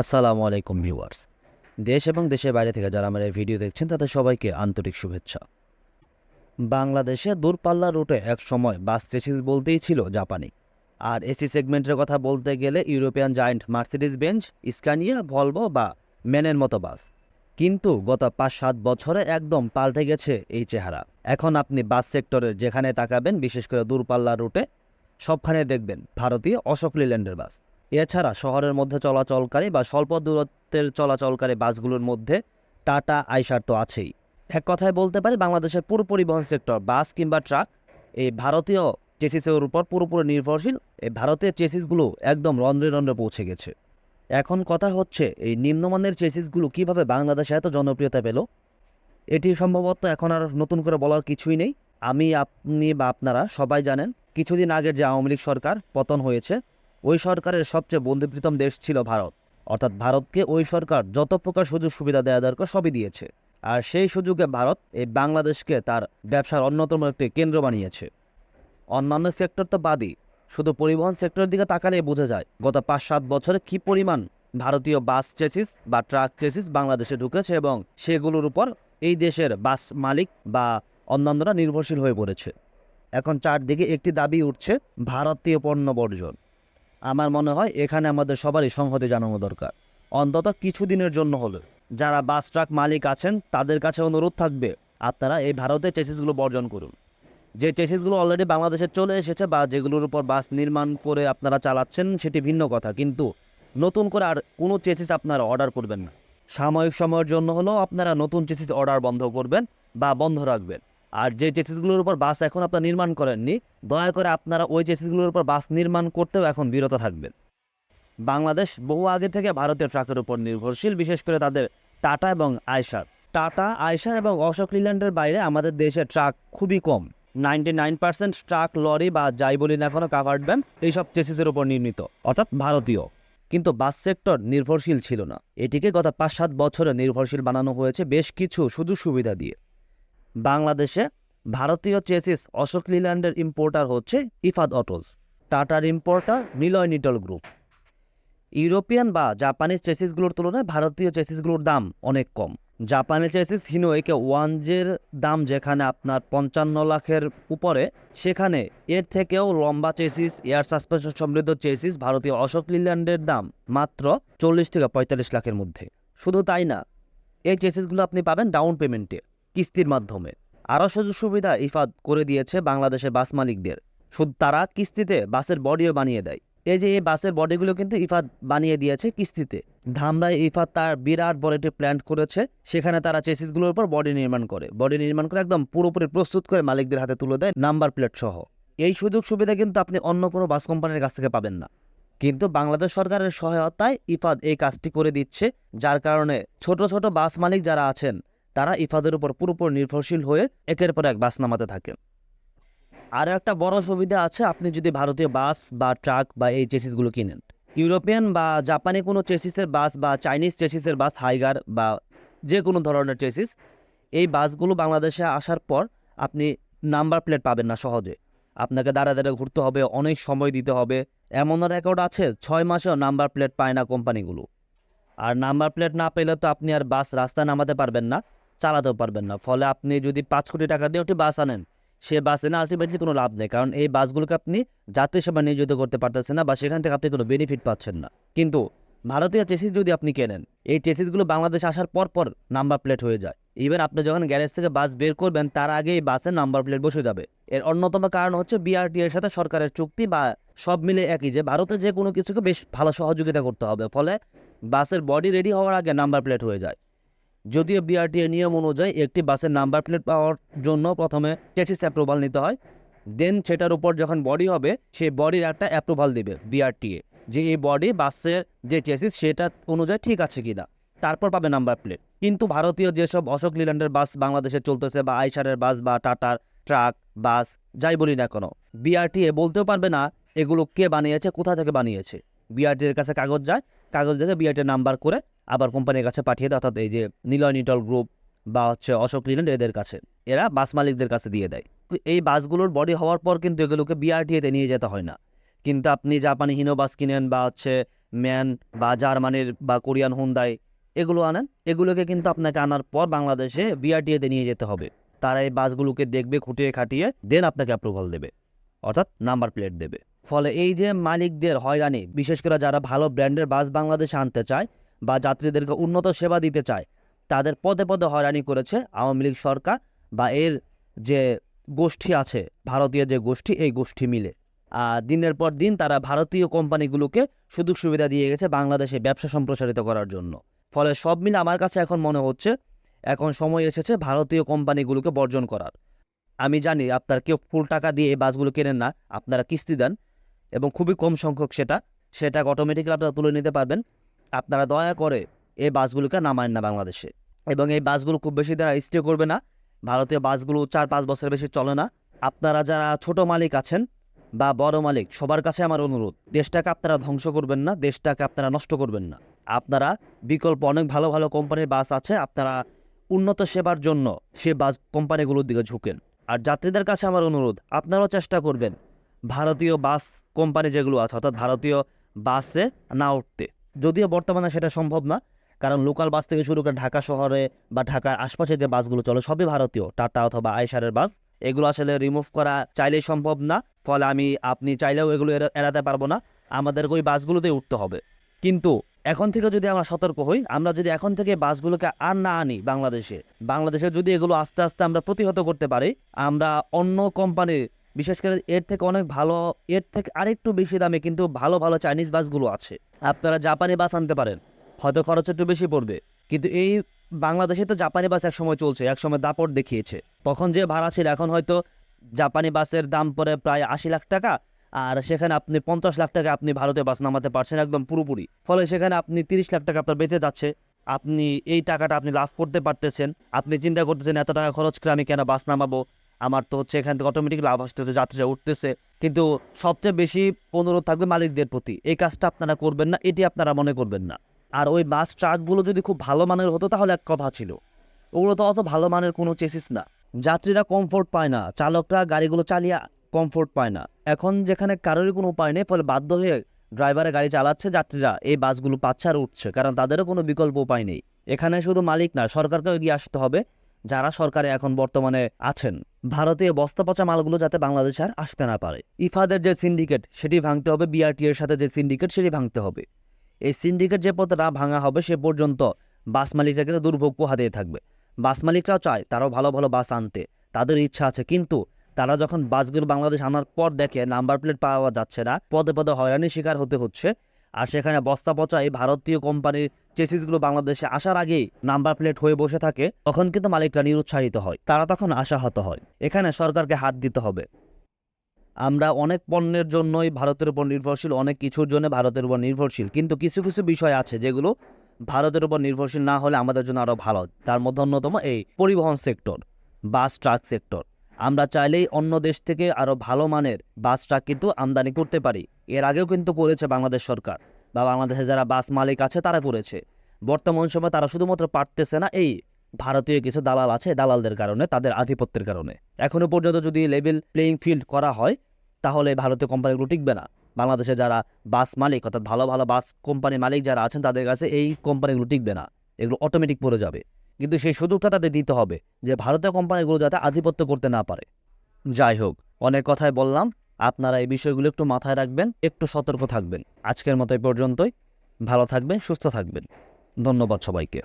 আসসালামু আলাইকুম ভিউয়ার্স। দেশ এবং দেশের বাইরে থেকে যারা আমার এই ভিডিও দেখছেন, তাদের সবাইকে আন্তরিক শুভেচ্ছা। বাংলাদেশে দূরপাল্লা রুটে এক সময় বাস চেসিস বলতেই ছিল জাপানি। আর এসি সেগমেন্টের কথা বলতে গেলে European giant Mercedes Benz Scania, Volvo বা ম্যানের মতো বাস। কিন্তু গত পাঁচ সাত বছরে একদম পাল্টে গেছে এই চেহারা। এখন আপনি বাস সেক্টরে যেখানে তাকাবেন, বিশেষ করে দূরপাল্লা রুটে সবখানে দেখবেন ভারতীয় অশোক লিল্যান্ডের বাস। এছাড়া শহরের মধ্যে চলাচলকারী বা স্বল্প দূরত্বের চলাচলকারী বাসগুলোর মধ্যে টাটা, আইসার তো আছেই। এক কথায় বলতে পারি, বাংলাদেশের পুরো পরিবহন সেক্টর, বাস কিংবা ট্রাক, এই ভারতীয় চেসিসের উপর পুরোপুরি নির্ভরশীল, এই ভারতীয় চেসিসগুলো একদম রন্ধ্রে রন্ধ্রে পৌঁছে গেছে। এখন কথা হচ্ছে, এই নিম্নমানের চেসিসগুলো কীভাবে বাংলাদেশে এত জনপ্রিয়তা পেল? এটি সম্ভবত এখন আর নতুন করে বলার কিছুই নেই। আমি, আপনি বা আপনারা সবাই জানেন, কিছুদিন আগের যে আওয়ামী লীগ সরকার পতন হয়েছে ওই সরকারের সবচেয়ে বন্ধুপ্রীতম দেশ ছিল ভারত। অর্থাৎ ভারতকে ওই সরকার যত প্রকার সুযোগ সুবিধা দেওয়া দরকার সবই দিয়েছে। আর সেই সুযোগে ভারত এই বাংলাদেশকে তার ব্যবসার অন্যতম একটি কেন্দ্র বানিয়েছে। অন্যান্য সেক্টর তো বাদই। শুধু পরিবহন সেক্টরের দিকে তাকালে বোঝা যায়, গত পাঁচ সাত বছরে কি পরিমাণ ভারতীয় বাস চেসিস বা ট্রাক চেসিস বাংলাদেশে ঢুকেছে এবং সেগুলোর উপর এই দেশের বাস মালিক বা অন্যান্যরা নির্ভরশীল হয়ে পড়েছে। এখন চারদিকে একটি দাবি উঠছে, ভারতীয় পণ্য বর্জন। আমার মনে হয় এখানে আমাদের সবারই সংহতি জানানো দরকার। অন্তত কিছুদিনের জন্য হলো যারা বাস ট্রাক মালিক আছেন, তাদের কাছে অনুরোধ থাকবে, আপনারা এই ভারতের চেসিসগুলো বর্জন করুন। যে চেসিসগুলো অলরেডি বাংলাদেশে চলে এসেছে বা যেগুলোর উপর বাস নির্মাণ করে আপনারা চালাচ্ছেন, সেটি ভিন্ন কথা। কিন্তু নতুন করে আর কোনো চেসিস আপনারা অর্ডার করবেন না। সাময়িক সময়ের জন্য হলেও আপনারা নতুন চেসিস অর্ডার বন্ধ করবেন বা বন্ধ রাখবেন। আর যে চেসিসগুলোর উপর বাস এখন আপনারা নির্মাণ করেননি, দয়া করে আপনারা ওই চেসিসগুলোর উপর বাস নির্মাণ করতেও এখন বিরত থাকবেন। বাংলাদেশ বহু আগে থেকে ভারতীয় ট্রাকের উপর নির্ভরশীল, বিশেষ করে তাদের টাটা এবং আয়সার টাটা আয়সার এবং অশোক লিল্যান্ডের বাইরে আমাদের দেশে ট্রাক খুবই কম। Ninety nine percent truck, lorry বা যাই বলি না কোনো কাভার্ড ভ্যান এইসব চেসিসের উপর নির্মিত, অর্থাৎ ভারতীয়। কিন্তু বাস সেক্টর নির্ভরশীল ছিল না। এটিকে গত পাঁচ সাত বছরে নির্ভরশীল বানানো হয়েছে বেশ কিছু সুযোগ সুবিধা দিয়ে। বাংলাদেশে ভারতীয় চেসিস অশোক লিল্যান্ডের ইম্পোর্টার হচ্ছে ইফাদ অটোস টাটার importer Niloy Nitol group. European বা জাপানিজ চেসিসগুলোর তুলনায় ভারতীয় চেসিসগুলোর দাম অনেক কম। জাপানি চেসিস হিনোয়েকে ওয়ান জের দাম যেখানে আপনার পঞ্চান্ন লাখের উপরে, সেখানে এর থেকেও লম্বা চেসিস, এয়ার সাসপেনশন সমৃদ্ধ চেসিস ভারতীয় অশোক লিল্যান্ডের দাম মাত্র চল্লিশ থেকে পঁয়তাল্লিশ লাখের মধ্যে। শুধু তাই না, এই চেসিসগুলো আপনি পাবেন ডাউন পেমেন্টে কিস্তির মাধ্যমে। আরও সুযোগ সুবিধা ইফাদ করে দিয়েছে বাংলাদেশের বাস মালিকদের। শুধু তারা কিস্তিতে বাসের বডিও বানিয়ে দেয়। এই যে এই বাসের বডিগুলো কিন্তু ইফাদ বানিয়ে দিয়েছে কিস্তিতে। ধামরাই ইফাদ তার বিরাট বড় একটি প্ল্যান্ট করেছে। সেখানে তারা চেসিসগুলোর উপর বডি নির্মাণ করে। বডি নির্মাণ করে একদম পুরোপুরি প্রস্তুত করে মালিকদের হাতে তুলে দেয় নাম্বার প্লেট সহ। এই সুযোগ সুবিধা কিন্তু আপনি অন্য কোনো বাস কোম্পানির কাছ থেকে পাবেন না। কিন্তু বাংলাদেশ সরকারের সহায়তায় ইফাদ এই কাজটি করে দিচ্ছে। যার কারণে ছোট ছোট বাস মালিক যারা আছেন তারা ইফাদের উপর পুরোপুরি নির্ভরশীল হয়ে একের পর এক বাস নামাতে থাকেন আর একটা বড় সুবিধা আছে, আপনি যদি ভারতীয় বাস বা ট্রাক বা এই চেসিসগুলো কিনেন। ইউরোপিয়ান বা জাপানি কোনো চেসিসের বাস বা চাইনিজ চেসিসের বাস, হাইগার বা যে কোনো ধরনের চেসিস, এই বাসগুলো বাংলাদেশে আসার পর আপনি নাম্বার প্লেট পাবেন না সহজে। আপনাকে দাঁড়া দাঁড়া ঘুরতে হবে, অনেক সময় দিতে হবে। এমন রেকর্ড আছে, ছয় মাসেও নাম্বার প্লেট পায় না কোম্পানিগুলো। আর নাম্বার প্লেট না পেলে তো আপনি আর বাস রাস্তায় নামাতে পারবেন না। চালাতেও পারবেন না। ফলে আপনি যদি পাঁচ কোটি টাকা দিয়ে একটি বাস আনেন, সে বাসে না আলটিমেটলি কোনো লাভ নেই। কারণ এই বাসগুলোকে আপনি যাত্রী সেবা নিয়োজিত করতে পারতেছেন না বা সেখান থেকে আপনি কোনো বেনিফিট পাচ্ছেন না। কিন্তু ভারতীয় চেসিস যদি আপনি কেনেন, এই চেসিসগুলো বাংলাদেশে আসার পর পর নাম্বার প্লেট হয়ে যায়। ইভেন আপনি যখন গ্যারেজ থেকে বাস বের করবেন, তার আগে এই বাসের নাম্বার প্লেট বসে যাবে। এর অন্যতম কারণ হচ্ছে বিআরটি এর সাথে সরকারের চুক্তি বা সব মিলে একই যে ভারতে যে কোনো কিছুকে বেশ ভালো সহযোগিতা করতে হবে। ফলে বাসের বডি রেডি হওয়ার আগে নাম্বার প্লেট হয়ে যায়। যদিও বিআরটিএ নিয়ম অনুযায়ী একটি বাসের নাম্বার প্লেট পাওয়ার জন্য প্রথমে চেসিস অ্যাপ্রুভাল নিতে হয় দেন সেটার উপর যখন বডি হবে, সেই বডির একটা অ্যাপ্রুভাল দিবে বিআরটিএ যে এই বডি বাসের যে চেসিস সেটা অনুযায়ী ঠিক আছে কিনা, তারপর পাবে নাম্বার প্লেট। কিন্তু ভারতীয় যেসব অশোক লিল্যান্ডের বাস বাংলাদেশে চলতেছে বা আইসারের বাস বা টাটার ট্রাক, বাস, যাই বলি না কেন বিআরটিএ বলতেও পারবে না এগুলো কে বানিয়েছে, কোথা থেকে বানিয়েছে। বিআরটির কাছে কাগজ যায়, কাগজ দেখে বিআরটির নাম্বার করে আবার কোম্পানির কাছে পাঠিয়ে দেয় অর্থাৎ এই যে নিলয় নিটল গ্রুপ বা হচ্ছে অশোক লিল্যান্ড এদের কাছে। এরা বাস মালিকদের কাছে দিয়ে দেয়। এই বাসগুলোর বডি হওয়ার পর কিন্তু এগুলোকে বিআরটিএতে নিয়ে যেতে হয় না। কিন্তু আপনি জাপানি হিনো বাস কিনেন বা হচ্ছে ম্যান বা জার্মানির বা কোরিয়ান হুন্দাই এগুলো আনেন। এগুলোকে কিন্তু আপনাকে আনার পর বাংলাদেশে বিআরটিএতে নিয়ে যেতে হবে। তারা এই বাসগুলোকে দেখবে, খুঁটিয়ে খাটিয়ে দেন আপনাকে অ্যাপ্রুভাল দেবে। অর্থাৎ নাম্বার প্লেট দেবে। ফলে এই যে মালিকদের হয়রানি, বিশেষ করে যারা ভালো ব্র্যান্ডের বাস বাংলাদেশে আনতে চায় বা যাত্রীদেরকে উন্নত সেবা দিতে চায়, তাদের পদে পদে হয়রানি করেছে আওয়ামী লীগ সরকার বা এর যে গোষ্ঠী আছে, ভারতীয় যে গোষ্ঠী, এই গোষ্ঠী মিলে। আর দিনের পর দিন তারা ভারতীয় কোম্পানিগুলোকে সুযোগ সুবিধা দিয়ে গেছে বাংলাদেশে ব্যবসা সম্প্রসারিত করার জন্য। ফলে সব মিলে আমার কাছে এখন মনে হচ্ছে, এখন সময় এসেছে ভারতীয় কোম্পানিগুলোকে বর্জন করার। আমি জানি আপনার কেউ ফুল টাকা দিয়ে এই বাসগুলো কেনেন না, আপনারা কিস্তি দেন এবং খুবই কম সংখ্যক সেটা সেটা অটোমেটিক্যালি আপনারা তুলে নিতে পারবেন। আপনারা দয়া করে এই বাসগুলোকে নামায়েন না বাংলাদেশে। এবং এই বাসগুলো খুব বেশি দ্বারা স্টে করবে না। ভারতীয় বাসগুলো চার পাঁচ বছর বেশি চলে না। আপনারা যারা ছোট মালিক আছেন বা বড় মালিক, সবার কাছে আমার অনুরোধ, দেশটাকে আপনারা ধ্বংস করবেন না, দেশটাকে আপনারা নষ্ট করবেন না। আপনারা বিকল্প অনেক ভালো ভালো কোম্পানির বাস আছে, আপনারা উন্নত সেবার জন্য সে বাস কোম্পানিগুলোর দিকে ঝুঁকেন। আর যাত্রীদের কাছে আমার অনুরোধ, আপনারাও চেষ্টা করবেন ভারতীয় বাস কোম্পানি যেগুলো আছে, অর্থাৎ ভারতীয় বাসে না উঠতে। যদিও বর্তমানে সেটা সম্ভব না, কারণ লোকাল বাস থেকে শুরু করে ঢাকা শহরে বা ঢাকার আশপাশে যে বাসগুলো চলে সবই ভারতীয়, টাটা অথবা আইসারের বাস। এগুলো আসলে রিমুভ করা চাইলেই সম্ভব না, ফলে আমি, আপনি চাইলেও এগুলো এড়া- এড়াতে পারব না। আমাদের ওই বাসগুলোতে উঠতে হবে। কিন্তু এখন থেকে যদি আমরা সতর্ক হই, আমরা যদি এখন থেকে বাসগুলোকে আর না আনি বাংলাদেশে বাংলাদেশে যদি এগুলো আস্তে আস্তে আমরা প্রতিহত করতে পারি, আমরা অন্য কোম্পানির বিশেষ করে এর থেকে অনেক ভালো, এর থেকে আরেকটু বেশি দামে কিন্তু ভালো ভালো চাইনিজ বাসগুলো আছে। আপনারা জাপানি বাস আনতে পারেন, হয়তো খরচ একটু বেশি পড়বে। কিন্তু এই বাংলাদেশে তো জাপানি বাস একসময় চলছে, একসময় দাপট দেখিয়েছে। তখন যে ভাড়া ছিল, এখন হয়তো জাপানি বাসের দাম পড়ে প্রায় আশি লাখ টাকা, আর সেখানে আপনি পঞ্চাশ লাখ টাকা আপনি ভারতে বাস নামাতে পারছেন একদম পুরোপুরি। ফলে সেখানে আপনি তিরিশ লাখ টাকা আপনার বেঁচে যাচ্ছে। আপনি এই টাকাটা আপনি লাভ করতে পারতেছেন। আপনি চিন্তা করতেছেন, এত টাকা খরচ করে আমি কেন বাস নামাবো? আমার তো হচ্ছে এখান থেকে অটোমেটিক লাভ আসতেছে যাত্রীরা উঠতেছে। কিন্তু সবচেয়ে বেশি অনুরোধ থাকবে মালিকদের প্রতি। এই কাজটা আপনারা করবেন না, এটি আপনারা মনে করবেন না। আর ওই বাস, ট্রাকগুলো যদি খুব ভালো মানের হতো, তাহলে এক কথা ছিল। ওগুলো তো অত ভালো মানের কোনো চেসিস না। যাত্রীরা কমফোর্ট পায় না, চালকরা গাড়িগুলো চালিয়ে কমফোর্ট পায় না। এখন যেখানে কারোরই কোনো উপায় নেই, ফলে বাধ্য হয়ে ড্রাইভারে গাড়ি চালাচ্ছে, যাত্রীরা এই বাসগুলো পাচ্ছে আর উঠছে। কারণ তাদেরও কোনো বিকল্প উপায় নেই। এখানে শুধু মালিক না, সরকারকেও এগিয়ে আসতে হবে। যারা সরকারে এখন বর্তমানে আছেন। ভারতীয় বস্তা পচা মালগুলো যাতে বাংলাদেশ আর আসতে না পারে। ইফাদের যে সিন্ডিকেট, সেটি ভাঙতে হবে বিআরটি এর সাথে যে সিন্ডিকেট, সেটি ভাঙতে হবে। এই সিন্ডিকেট যে পথে না ভাঙা হবে, সে পর্যন্ত বাস মালিকরা কিন্তু দুর্ভোগ পোহাতে থাকবে। বাস মালিকরাও চায়, তারাও ভালো ভালো বাস আনতে। তাদের ইচ্ছা আছে, কিন্তু তারা যখন বাসগুলো বাংলাদেশ আনার পর দেখে, নাম্বার প্লেট পাওয়া যাচ্ছে না, পদে পদে হয়রানির শিকার হতে হচ্ছে। আর সেখানে বস্তা পচা এই ভারতীয় কোম্পানির চেসিসগুলো বাংলাদেশে আসার আগেই নাম্বার প্লেট হয়ে বসে থাকে, তখন কিন্তু মালিকরা নিরুৎসাহিত হয়, তারা তখন আশাহত হয়। এখানে সরকারকে হাত দিতে হবে। আমরা অনেক পণ্যের জন্যই ভারতের উপর নির্ভরশীল, অনেক কিছুর জন্য ভারতের উপর নির্ভরশীল, কিন্তু কিছু কিছু বিষয় আছে যেগুলো ভারতের উপর নির্ভরশীল না হলে আমাদের জন্য আরও ভালো তার মধ্যে অন্যতম এই পরিবহন সেক্টর, বাস, ট্রাক সেক্টর। আমরা চাইলেই অন্য দেশ থেকে আরও ভালো মানের বাস ট্রাক কিন্তু আমদানি করতে পারি। এর আগেও কিন্তু করেছে বাংলাদেশ সরকার বা বাংলাদেশে যারা বাস মালিক আছে তারা করেছে। বর্তমান সময় তারা শুধুমাত্র পারতেছে না এই ভারতীয় কিছু দালাল আছে দালালদের কারণে, তাদের আধিপত্যের কারণে। এখনও পর্যন্ত যদি লেভেল প্লেইং ফিল্ড করা হয়, তাহলে ভারতীয় কোম্পানিগুলো টিকবে না। বাংলাদেশে যারা বাস মালিক, অর্থাৎ ভালো ভালো বাস কোম্পানির মালিক যারা আছেন, তাদের কাছে এই কোম্পানিগুলো টিকবে না। এগুলো অটোমেটিক পড়ে যাবে। কিন্তু সেই সুযোগটা তাদের দিতে হবে যে ভারতীয় কোম্পানিগুলো যাতে আধিপত্য করতে না পারে। যাই হোক, অনেক কথাই বললাম। আপনারা এই বিষয়গুলো একটু মাথায় রাখবেন, একটু সতর্ক থাকবেন। আজকের মতো এই পর্যন্তই। ভালো থাকবেন, সুস্থ থাকবেন। ধন্যবাদ সবাইকে।